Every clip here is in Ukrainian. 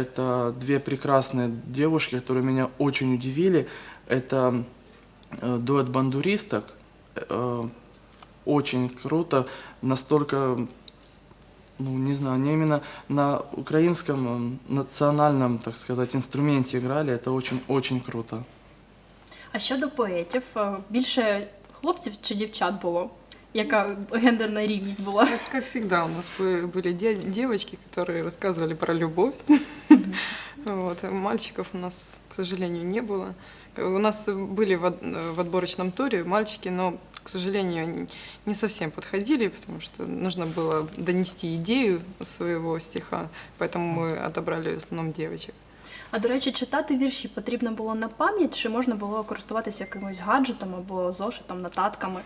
Это две прекрасные девушки, которые меня очень удивили. Это э, дуэт бандуристок. Э, очень круто. Настолько, ну не знаю, они именно на украинском э, национальном, так сказать, инструменте играли. Это очень-очень круто. А щодо поетів, е, більше хлопців чи дівчат було? Яка гендерна рівність була? Как, как всегда, у нас бы- были де- девочки, которые рассказывали про любовь. Вот. а Мальчиков у нас, к сожалению, не было. У нас были в от- в отборочном туре мальчики, но, к сожалению, они не совсем подходили, потому что нужно было донести идею своего стиха, поэтому мы отобрали в основном девочек. А до речі, читати вірші потрібно було на пам'ять, чи можна було користуватися якимось гаджетом або зошитом, нотатками?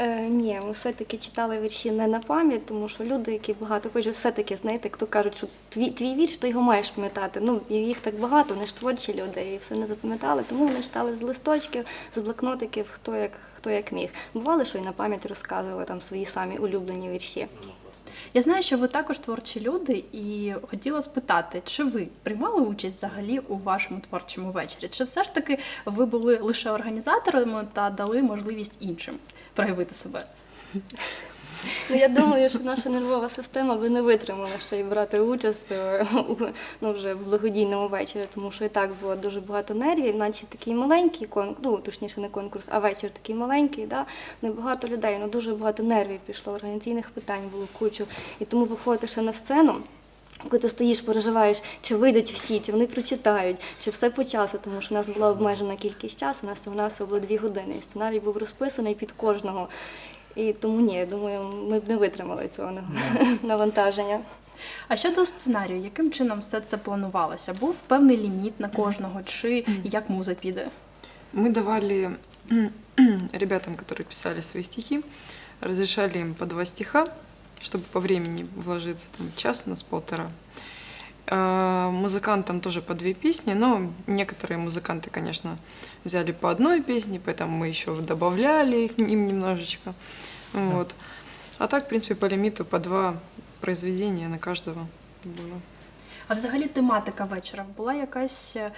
Е, ні, ми все-таки читали вірші не на пам'ять, тому що люди, які багато пишуть, все-таки, знаєте, як то кажуть, що твій, твій вірш, ти його маєш пам'ятати. Ну, їх так багато, вони ж творчі люди, і все не запам'ятали, тому вони читали з листочків, з блокнотиків, хто як, хто як міг. Бувало, що і на пам'ять розказували там свої самі улюблені вірші. Я знаю, що ви також творчі люди, і хотіла спитати, чи ви приймали участь взагалі у вашому творчому вечорі? Чи все ж таки ви були лише організаторами та дали можливість іншим проявити себе? Ну, я думаю, що наша нервова система би не витримала ще й брати участь е, у ну, вже в благодійному вечорі, тому що і так було дуже багато нервів, наче такий маленький конкурс, ну точніше не конкурс, а вечір такий маленький, да? небагато людей, ну дуже багато нервів пішло, організаційних питань було кучу. І тому виходити ще на сцену. Коли ти стоїш, переживаєш, чи вийдуть всі, чи вони прочитають, чи все по часу, тому що в нас була обмежена кількість часу, у нас у нас було дві години. І сценарій був розписаний під кожного. І тому ні, я думаю, ми б не витримали цього навантаження. А щодо сценарію, яким чином все це планувалося? Був певний ліміт на кожного, чи як муза піде? Мы давали ребятам, которые писали свои стихи, разрешали им по два стиха, чтобы по времени вложиться, там час у нас полтора. А, Музыкантам тоже по две песни, но некоторые музыканты, конечно, взяли по одной песне, поэтому мы еще добавляли их им немножечко. Вот. А так, в принципе, по лимиту по два произведения на каждого было. А взагалі тематика вечора була якась е,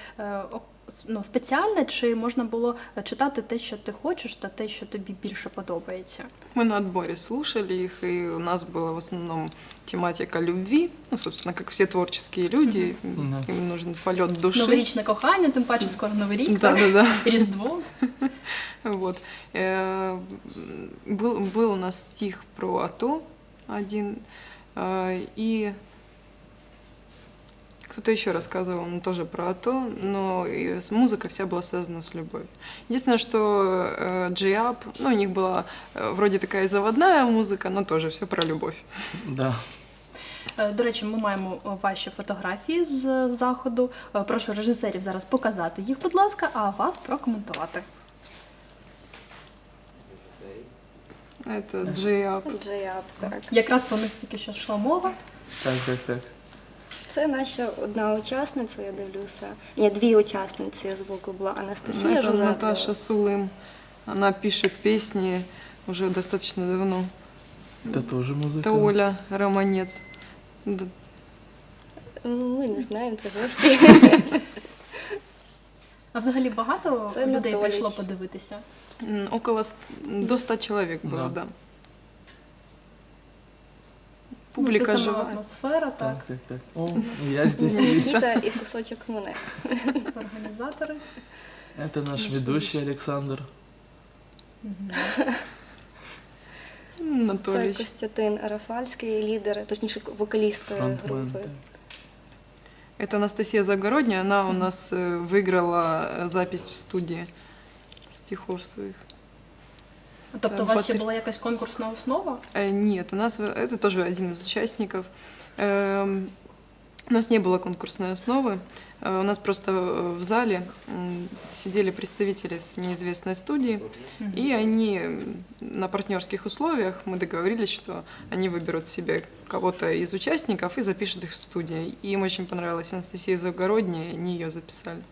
о- с- ну, спеціальна, чи можна було читати те, що ти хочеш, та те, що тобі більше подобається? Мы на отборе слушали их, и у нас была в основном тематика любви, ну, собственно, как все творческие люди, Мгм. им нужен полет души. Новорічне кохання, тим паче скоро новий рік, Да, так? да, да. Різдво. Вот. Э, Был, был у нас стих про АТО один, э, и кто-то еще рассказывал, ну, тоже про АТО, но и с- музыка вся была связана с любовью. Единственное, что э, G-Up, ну, у них была э, вроде такая заводная музыка, но тоже все про любовь. Да. Е, До речі, ми маємо е, ваші фотографії з заходу. Е, Прошу режисерів зараз показати їх, будь ласка, а вас прокоментувати. Это G-Up. Джеяп, так. Якраз про них тільки що йшла мова. Так, так, так. Це наша одна учасниця, я дивлюся. Ні, дві учасниці з боку була Ну, Анастасія Это Жозефова. Наташа Сулым. Она пишет песни уже достаточно давно. Это тоже музыка. Это Оля Романец. Да, Ну, Ми не знаємо, це гості. А взагалі багато Це людей Анатолій. прийшло подивитися. м, Около ст- до 100 человек было, Да. да. Ну, Публика це сама живая. атмосфера, так, Так, так, так. О, я здесь есть. Нікіта і кусочок мене. організатори. Это наш Наш ведущий Александр. М, Це Анатолич. Костянтин Рафальський, лідер, точніше вокаліст е, Фронтмен. групи. Это Анастасия Загородняя. Она у нас э, выиграла э, запись в студии стихов своих. Тобто Там у вас ще була якась конкурсна основа? Нет, у нас это тоже один из участников. Эм, У нас не было конкурсной основы. У нас просто в зале сидели представители с неизвестной студии, и они на партнерских условиях мы договорились, что они выберут себе кого-то из участников и запишут их в студии. И им очень понравилась Анастасия Завгородняя, и они ее записали.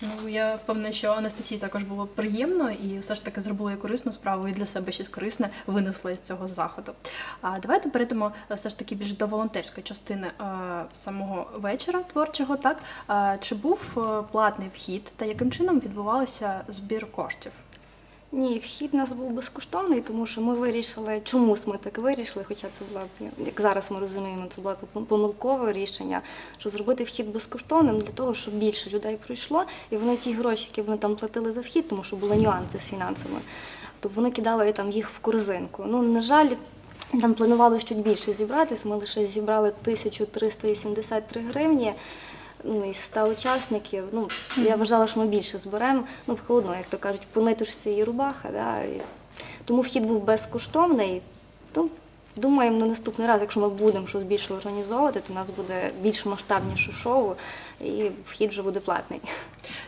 Ну я впевнена, що Анастасії також було приємно і все ж таки зробила корисну справу і для себе щось корисне винесла із цього заходу. А давайте перейдемо е, все ж таки більш до волонтерської частини е, самого вечора творчого. Так Е, чи був платний вхід та яким чином відбувався збір коштів? Ні, вхід у нас був безкоштовний, тому що ми вирішили, чомусь ми так вирішили, хоча це була, як зараз ми розуміємо, це було помилкове рішення, що зробити вхід безкоштовним для того, щоб більше людей пройшло, і вони ті гроші, які вони там платили за вхід, тому що були нюанси з фінансами, то вони кидали там їх в корзинку. Ну, на жаль, там планували чуть більше зібратись, ми лише зібрали 1383 гривні. Ну, із 100 учасників, ну, я вважала, що ми більше зберемо. Ну, в холодно, як то кажуть, по ниточці і рубаха. Да, і... Тому вхід був безкоштовний. Ну, думаємо, на наступний раз, якщо ми будемо щось більше організовувати, то у нас буде більш масштабніше шоу, і вхід вже буде платний.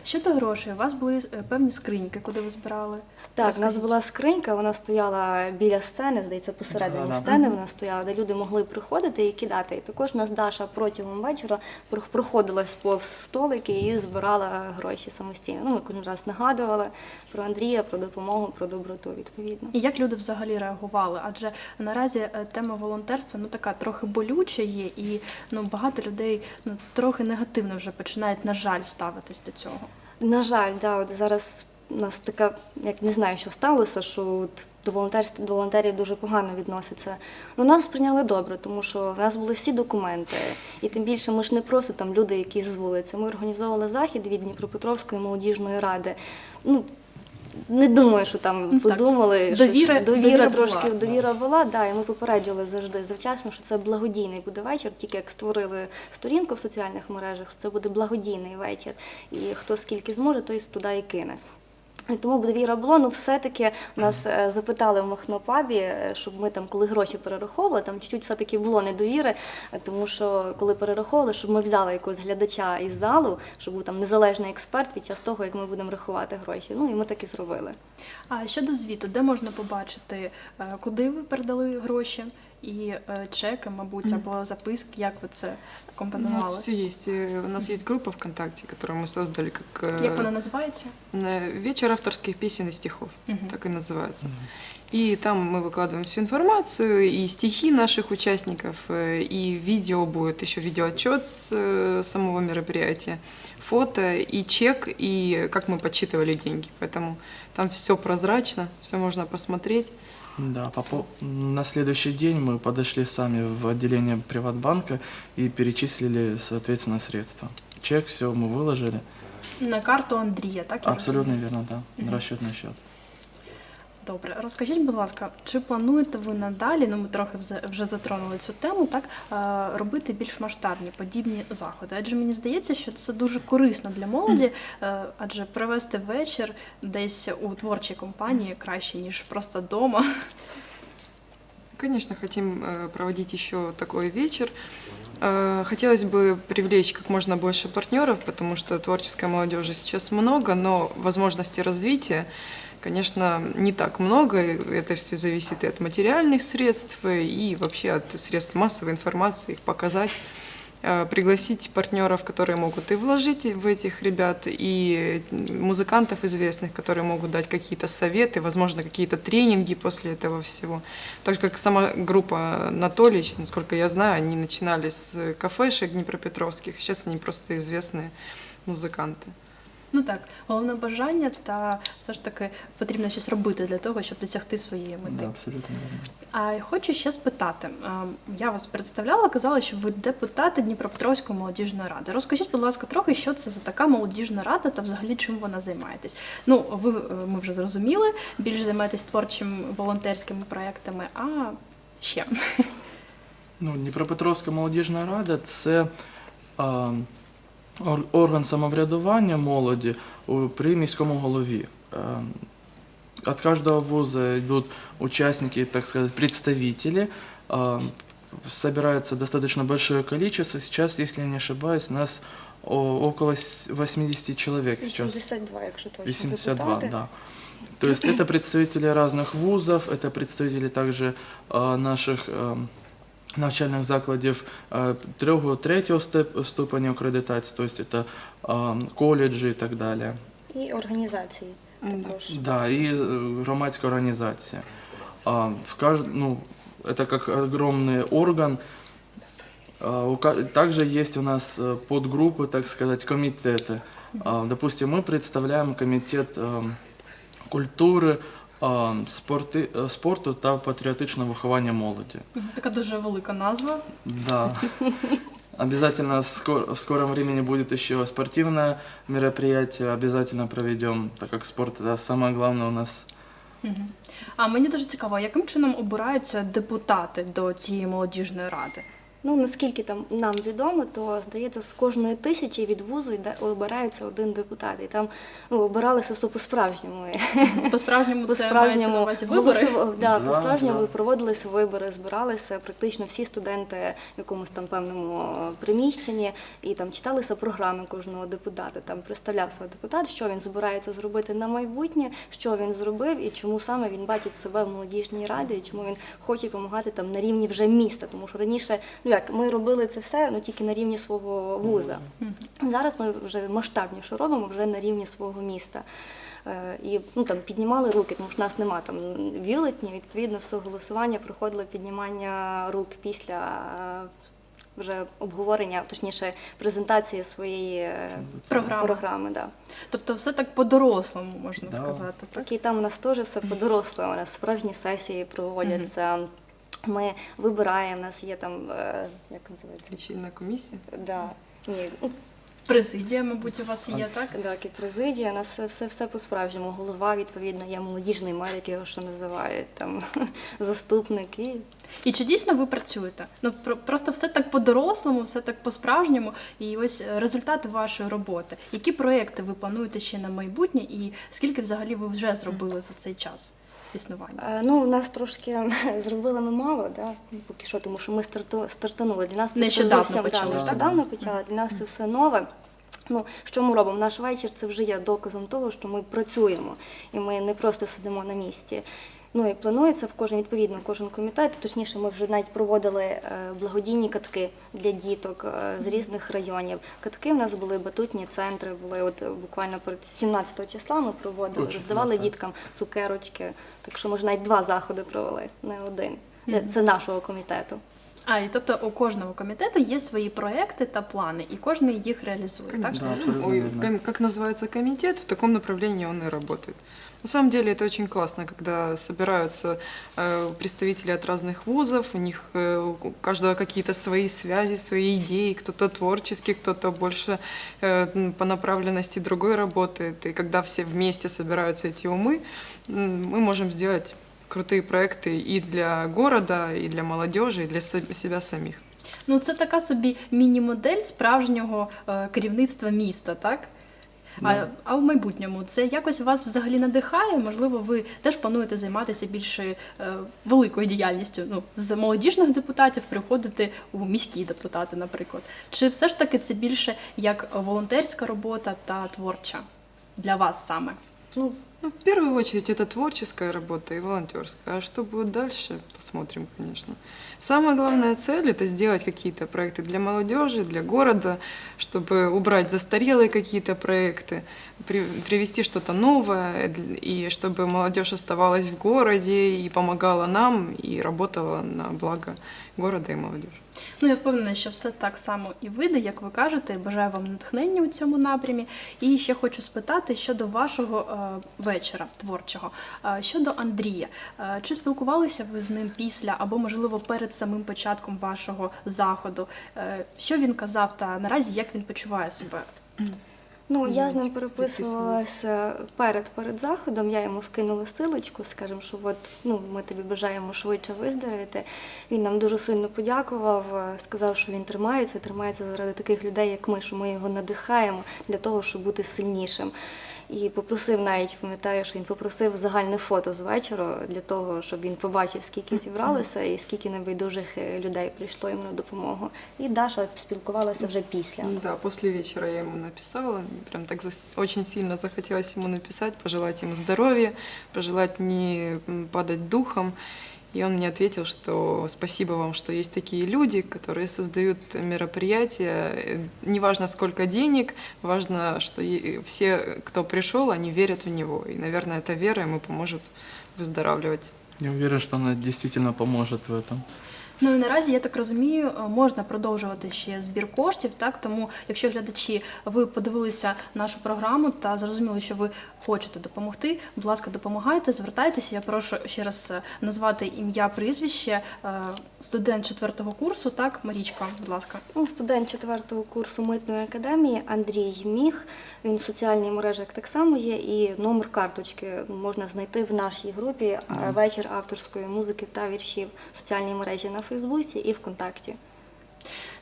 Щодо грошей, у вас були е, певні скриньки, куди ви збирали? Так, у нас була скринька, вона стояла біля сцени, здається, посередині Да-да. сцени вона стояла, де люди могли приходити і кидати. І також у нас Даша протягом вечора про- проходилась повз столики і збирала гроші самостійно. Ну, ми кожен раз нагадували про Андрія, про допомогу, про доброту, відповідно. І як люди взагалі реагували? Адже наразі е, тема волонтерства ну така трохи болюча є, і ну багато людей ну трохи негативно вже починають, на жаль, ставитись до цього. На жаль, да, от зараз у нас така, як не знаю, що сталося, що от до волонтерства до волонтерів дуже погано відносяться. Ну нас прийняли добре, тому що в нас були всі документи, і тим більше ми ж не просто там люди, які з вулиці. Ми організовували захід від Дніпропетровської молодіжної ради. Ну не думаю, що там Ну, так. подумали, що- Довіра- що довіра, довіра трошки була, довіра була. Да, і ми попереджували завжди завчасно, що це благодійний буде вечір. Тільки як створили сторінку в соціальних мережах, що це буде благодійний вечір. І хто скільки зможе, той туди і кине. Тому довіра було, ну все-таки нас е, запитали в Махнопабі, е, щоб ми там, коли гроші перераховували, там чуть-чуть все-таки було недовіри, е, тому що коли перераховували, щоб ми взяли якогось глядача із залу, щоб був там незалежний експерт під час того, як ми будемо рахувати гроші. Ну і ми так і зробили. А щодо звіту, де можна побачити, куди ви передали гроші, і е, чеки, мабуть, або записки, як ви це У нас компонували? все есть. И У нас есть группа ВКонтакте, которую мы создали как э, Як вона називається? э, вечер авторских песен и стихов, Мгм. так и называется. И там мы выкладываем всю информацию, и стихи наших участников, э, и видео будет, еще видеоотчет с э, самого мероприятия, фото и чек, и как мы подсчитывали деньги. Поэтому там все прозрачно, все можно посмотреть. Да, по по- на следующий день мы подошли сами в отделение Приватбанка и перечислили, соответственно, средства. Чек, все мы выложили. На карту Андрія, так? Абсолютно верно, да. Мгм. Расчетный счет. Добре, розкажіть, будь ласка, чи плануєте ви надалі? Ну, ми трохи взе- вже затронули цю тему, так е, робити більш масштабні подібні заходи? Адже мені здається, що це дуже корисно для молоді, е, адже провести вечір десь у творчій компанії краще ніж просто вдома. Конечно, хотим э, проводить еще такой вечер. Э, Хотелось бы привлечь как можно больше партнеров, потому что творческой молодежи сейчас много, но возможностей развития, конечно, не так много. Это все зависит и от материальных средств, и вообще от средств массовой информации, их показать. Э, Пригласить партнеров, которые могут и вложить в этих ребят, и музыкантов известных, которые могут дать какие-то советы, возможно, какие-то тренинги после этого всего. Так же, как сама группа Анатолич, насколько я знаю, они начинали с кафешек днепропетровских, сейчас они просто известные музыканты. Ну так, головне бажання та все ж таки потрібно щось робити для того, щоб досягти своєї мети. Да, абсолютно. А хочу ще спитати. Я вас представляла, казала, що ви депутати Дніпропетровської молодіжної ради. Розкажіть, будь ласка, трохи, що це за така молодіжна рада та взагалі чим вона займаєтесь? Ну, ви е, ми вже зрозуміли, більш займаєтесь творчими волонтерськими проектами, а ще. Ну, Дніпропетровська молодіжна рада це а, орган самоврядування молоді у- при міському голові. А, От каждого вуза идут участники, так сказать, представители. А, Собирается достаточно большое количество. Сейчас, если я не ошибаюсь, нас о- около с- 80 человек сейчас. 82, якщо точно 82, да. То есть это представители разных вузов, это представители также а, наших ам, навчальних закладів е, другого, третього степ- ступеня акредитації, тобто це е, коледжі і так далі. І організації М, да. також. Да, и э, громадская организация. А, в кажд... ну, это как огромный орган. А, у ка- Также есть у нас э, подгруппы, так сказать, комитеты. А, Допустим, мы представляем комитет э, культури, а, спорти, е, спорту та патріотичного виховання молоді. Така дуже велика назва. Да. Обязательно в скором времени будет еще спортивное мероприятие, обязательно проведем, так как спорт это самое главное у нас А мені дуже цікаво, яким чином обираються депутати до цієї молодіжної ради? Ну наскільки там нам відомо, то здається, з кожної тисячі від вузу йде обирається один депутат, і там ну, обиралися все по-справжньому. По-справжньому По це на справжньому увазі вибори. да, Да, по справжньому да. проводилися вибори, збиралися практично всі студенти в якомусь там певному приміщенні, і там читалися програми кожного депутата. Там представлявся депутат, що він збирається зробити на майбутнє, що він зробив і чому саме він бачить себе в молодіжній раді, і чому він хоче допомагати там на рівні вже міста. Тому що раніше, ну як ми робили це все, ну тільки на рівні свого вуза. Зараз ми вже масштабніше робимо вже на рівні свого міста. Е, І ну, там, піднімали руки, тому що в нас нема там бюлетні, відповідно, все голосування проходило піднімання рук після е, вже обговорення, точніше, презентації своєї е, Програми. програми да. Тобто все так по-дорослому можна Да. сказати. Так? Так і там у нас теж все по-дорослому, у нас справжні сесії проводяться. Ми вибираємо, у нас є там, е, як називається? Лічильна комісія. Да. Ні, ну, Президія, мабуть, у вас є, так? Так, і президія, у нас все, все, по-справжньому. Голова, відповідно, є молодіжний мер, як його що називають, там заступник. І... І чи дійсно ви працюєте? Ну про- просто все так по-дорослому, все так по-справжньому. І ось результати вашої роботи. Які проекти ви плануєте ще на майбутнє, і скільки взагалі ви вже зробили за цей час існування? Е, Ну, у нас трошки зробили ми мало, да? ну, поки що, тому що ми стартанули. Для нас це Нещодавно все зовсім почали, да, нещодавно почали. Для нас це все нове. Ну, що ми робимо? Наш вечір це вже є доказом того, що ми працюємо, і ми не просто сидимо на місці. Ну і планується в кожен відповідно кожен комітет. Точніше, ми вже навіть проводили е, благодійні катки для діток е, з різних районів. Катки в нас були батутні центри. Були от буквально перед 17 числа. Ми проводили, роздавали діткам цукерочки. Так що ми ж навіть два заходи провели, не один. Е, Це нашого комітету. А, і тобто у кожного комітету є свої проекти та плани, і кожен їх реалізує. Так? Конечно. Да, абсолютно Ой, верно. ком- как называется комитет, в таком направлении он и работает. На самом деле это очень классно, когда собираются э, представители от разных вузов, у них э, у каждого какие-то свои связи, свои идеи, кто-то творческий, кто-то больше э, м, по направленности другой работает. И когда все вместе собираются эти умы, м, мы можем сделать крутые проекты и для города, и для молодежи, и для се- себя самих. Ну це така собі міні-модель справжнього е, керівництва міста, так? А, а в майбутньому це якось вас взагалі надихає? Можливо, ви теж плануєте займатися більш е, великою діяльністю. Ну, з молодіжних депутатів приходити у міські депутати, наприклад. Чи все ж таки це більше як волонтерська робота та творча для вас саме? Ну, Ну, в первую очередь это творческая работа и волонтерская. А что будет дальше, посмотрим, конечно. Самая главная цель это сделать какие-то проекты для молодежи, для города, чтобы убрать застарелые какие-то проекты, при- привести что-то новое, и чтобы молодежь оставалась в городе и помогала нам и работала на благо города и молодежи. Ну, я впевнена, що все так само і вийде, як ви кажете. Бажаю вам натхнення у цьому напрямі. І ще хочу спитати щодо вашого е, вечора творчого, Е, щодо Андрія. Е, чи спілкувалися ви з ним після або, можливо, перед самим початком вашого заходу? Що він казав та наразі як він почуває себе? Ну, я з ним переписувалася перед перед заходом. Я йому скинула силочку, скажемо, що от ну ми тобі бажаємо швидше виздоровіти. Він нам дуже сильно подякував, е, сказав, що він тримається, тримається заради таких людей, як ми, що ми його надихаємо для того, щоб бути сильнішим. І попросив навіть, пам'ятаю, що він попросив загальне фото з вечора для того, щоб він побачив, скільки зібралося і скільки небайдужих е, людей прийшло йому на допомогу. І Даша спілкувалася вже після. Да, после вечера я ему написала, прям так очень сильно захотелось ему написать, пожелать ему здоровья, пожелать не м, падать духом И он мне ответил, что спасибо вам, что есть такие люди, которые создают мероприятия. Э, Неважно, сколько денег, важно, что и- все, кто пришел, они верят в него. И, наверное, эта вера ему поможет выздоравливать. Я уверен, что она действительно поможет в этом. Ну і наразі я так розумію, е, можна продовжувати ще збір коштів. Так тому, якщо глядачі ви подивилися нашу програму та зрозуміли, що ви хочете допомогти, будь ласка, допомагайте, звертайтеся. Я прошу ще раз е, назвати ім'я, прізвище, е, студент четвертого курсу. Так, Марічка, будь ласка. Ну, Студент четвертого курсу митної академії Андрій Міг. Він в соціальній мережах так само є, і номер карточки можна знайти в нашій групі вечір авторської музики та віршів в соціальній мережі на Фейсбуці і ВКонтакті.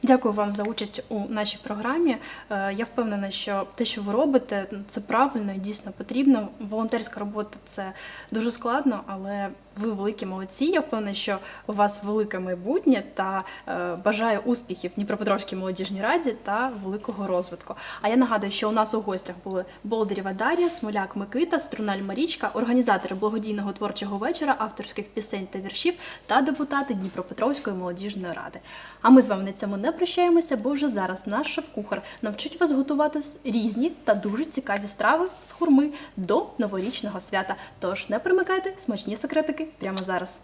Дякую вам за участь у нашій програмі. Е, Я впевнена, що те, що ви робите, це правильно і дійсно потрібно. Волонтерська робота це дуже складно, але ви великі молодці. Я впевнена, що у вас велике майбутнє та е, бажаю успіхів Дніпропетровській молодіжній раді та великого розвитку. А я нагадую, що у нас у гостях були Болдирєва Дар'я, Смоляк Микита, Струналь Марічка, організатори благодійного творчого вечора, авторських пісень та віршів та депутати Дніпропетровської молодіжної ради. А ми з вами на цьому не прощаємося, бо вже зараз наш шеф-кухар навчить вас готувати різні та дуже цікаві страви з хурми до новорічного свята. Тож не примикайте смачні секретики прямо зараз.